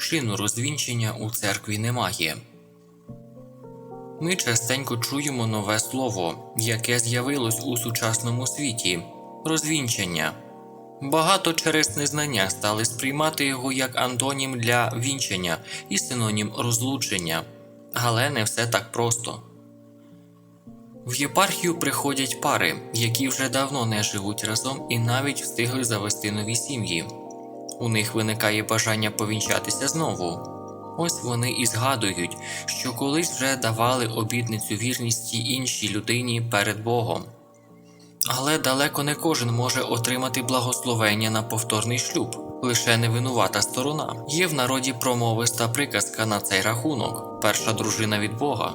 чину розвінчення у церкві немає. Ми частенько чуємо нове слово, яке з'явилось у сучасному світі розвінчення. Багато через незнання стали сприймати його як антонім для вінчення і синонім розлучення. Але не все так просто. В єпархію приходять пари, які вже давно не живуть разом і навіть встигли завести нові сім'ї. У них виникає бажання повінчатися знову. Ось вони і згадують, що колись вже давали обітницю вірності іншій людині перед Богом. Але далеко не кожен може отримати благословення на повторний шлюб, лише невинувата сторона. Є в народі промовиста приказка на цей рахунок: перша дружина від Бога,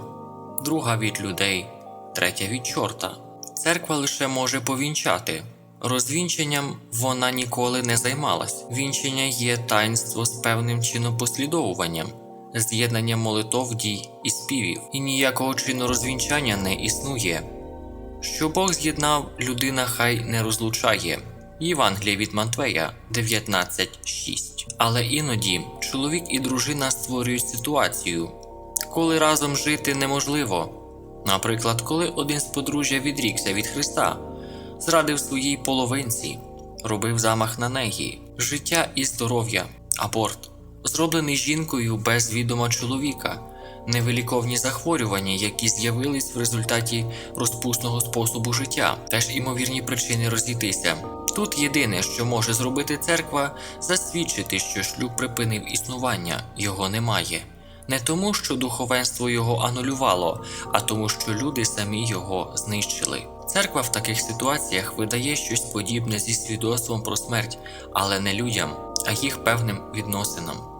друга від людей, третя від чорта. Церква лише може повінчати. Розвінченням вона ніколи не займалась. Вінчення є таїнство з певним чином послідовуванням, з'єднання молитов, дій і співів, і ніякого чину розвінчання не існує. Що Бог з'єднав, людина хай не розлучає. Євангелія від Матвея 19.6. Але іноді чоловік і дружина створюють ситуацію, коли разом жити неможливо. Наприклад, коли один з подружжя відрікся від Христа, зрадив своїй половинці, робив замах на неї, життя і здоров'я, аборт, зроблений жінкою без відома чоловіка, невиліковні захворювання, які з'явились в результаті розпусного способу життя, теж імовірні причини розійтися. Тут єдине, що може зробити церква, засвідчити, що шлюб припинив існування, його немає. Не тому, що духовенство його анулювало, а тому, що люди самі його знищили. Церква в таких ситуаціях видає щось подібне зі свідоцтвом про смерть, але не людям, а їх певним відносинам.